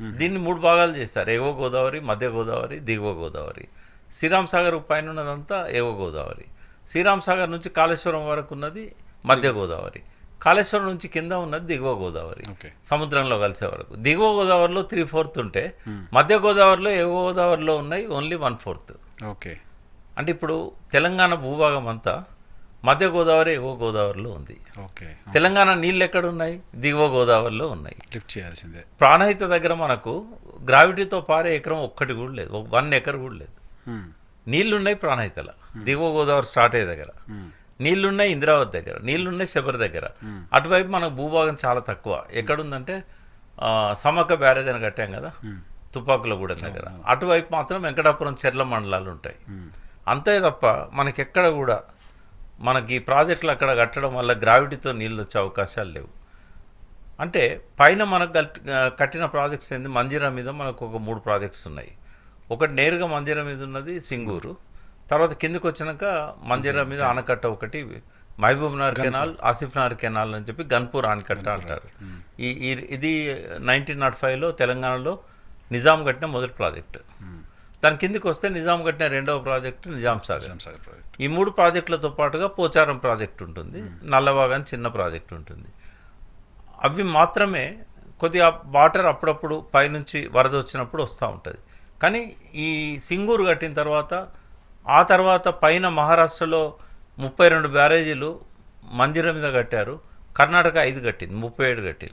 దీన్ని మూడు భాగాలు చేస్తారు. ఎగువ గోదావరి మధ్య గోదావరి దిగువ గోదావరి. శ్రీరామ్ సాగర్ పైన ఉన్నదంతా ఎగువ గోదావరి. శ్రీరామ్ సాగర్ నుంచి కాళేశ్వరం వరకు ఉన్నది మధ్య గోదావరి. కాళేశ్వరం నుంచి కింద ఉన్నది దిగువ గోదావరి. ఓకే. సముద్రంలో కలిసే వరకు. దిగువ గోదావరిలో త్రీ ఫోర్త్ ఉంటే మధ్య గోదావరిలో ఎగువ గోదావరిలో ఉన్నాయి ఓన్లీ వన్ ఫోర్త్ ఓకే. అంటే ఇప్పుడు తెలంగాణ భూభాగం అంతా మధ్య గోదావరి ఎగువ గోదావరిలో ఉంది. ఓకే. తెలంగాణ నీళ్ళు ఎక్కడ ఉన్నాయి దిగువ గోదావరిలో ఉన్నాయి. లిఫ్ట్ చేయాల్సిందే. ప్రాణహిత దగ్గర మనకు గ్రావిటీతో పారే ఎకరం ఒక్కటి కూడా లేదు. వన్ ఎకర్ కూడా లేదు. నీళ్ళున్నాయి ప్రాణహితల. దిగువ గోదావరి స్టార్ట్ అయ్యే దగ్గర. నీళ్ళున్నాయి ఇంద్రావతి దగ్గర. నీళ్ళున్నాయి శబరి దగ్గర. అటువైపు మనకు భూభాగం చాలా తక్కువ. ఎక్కడుందంటే ఆ, సమ్మక్క బ్యారేజ్ అని కట్టాం కదా? తుపాకులగూడెం దగ్గర. అటువైపు మాత్రం వెంకటాపురం చెర్ల మండలాలు ఉంటాయి. అంతే తప్ప మనకి ఎక్కడ కూడా మనకి ఈ ప్రాజెక్టులు అక్కడ కట్టడం వల్ల గ్రావిటీతో నీళ్ళు వచ్చే అవకాశాలు లేవు. అంటే పైన మనకు కట్టిన ప్రాజెక్ట్స్ ఏంది? మంజీరా మీద మనకు ఒక మూడు ప్రాజెక్ట్స్ ఉన్నాయి. ఒకటి నేరుగా మంజీరా మీద ఉన్నది సింగూరు. తర్వాత కిందకి వచ్చినాక మంజీరా మీద ఆనకట్ట ఒకటి మహబూబ్నగర్ కెనాల్ ఆసిఫ్నగర్ కెనాల్ అని చెప్పి గన్పూర్ ఆనకట్ట అంటారు. ఈ- ఇది నైన్టీన్ నాట్ ఫైవ్లో తెలంగాణలో నిజాం కట్టిన మొదటి ప్రాజెక్టు. దాని కిందకి వస్తే నిజాం కట్టిన రెండవ ప్రాజెక్టు నిజాం సాగర్. సాగర్ ప్రాజెక్ట్. ఈ మూడు ప్రాజెక్టులతో పాటుగా పోచారం ప్రాజెక్ట్ ఉంటుంది నల్లవాగని చిన్న ప్రాజెక్ట్ ఉంటుంది. అవి మాత్రమే కొద్దిగా వాటర్ అప్పుడప్పుడు పైనుంచి వరద వచ్చినప్పుడు వస్తూ ఉంటుంది. కానీ ఈ సింగూరు కట్టిన తర్వాత ఆ తర్వాత పైన మహారాష్ట్రలో ముప్పై రెండు బ్యారేజీలు మందిరం మీద కట్టారు కర్ణాటక ఐదు కట్టింది ముప్పై ఏడు కట్టింది.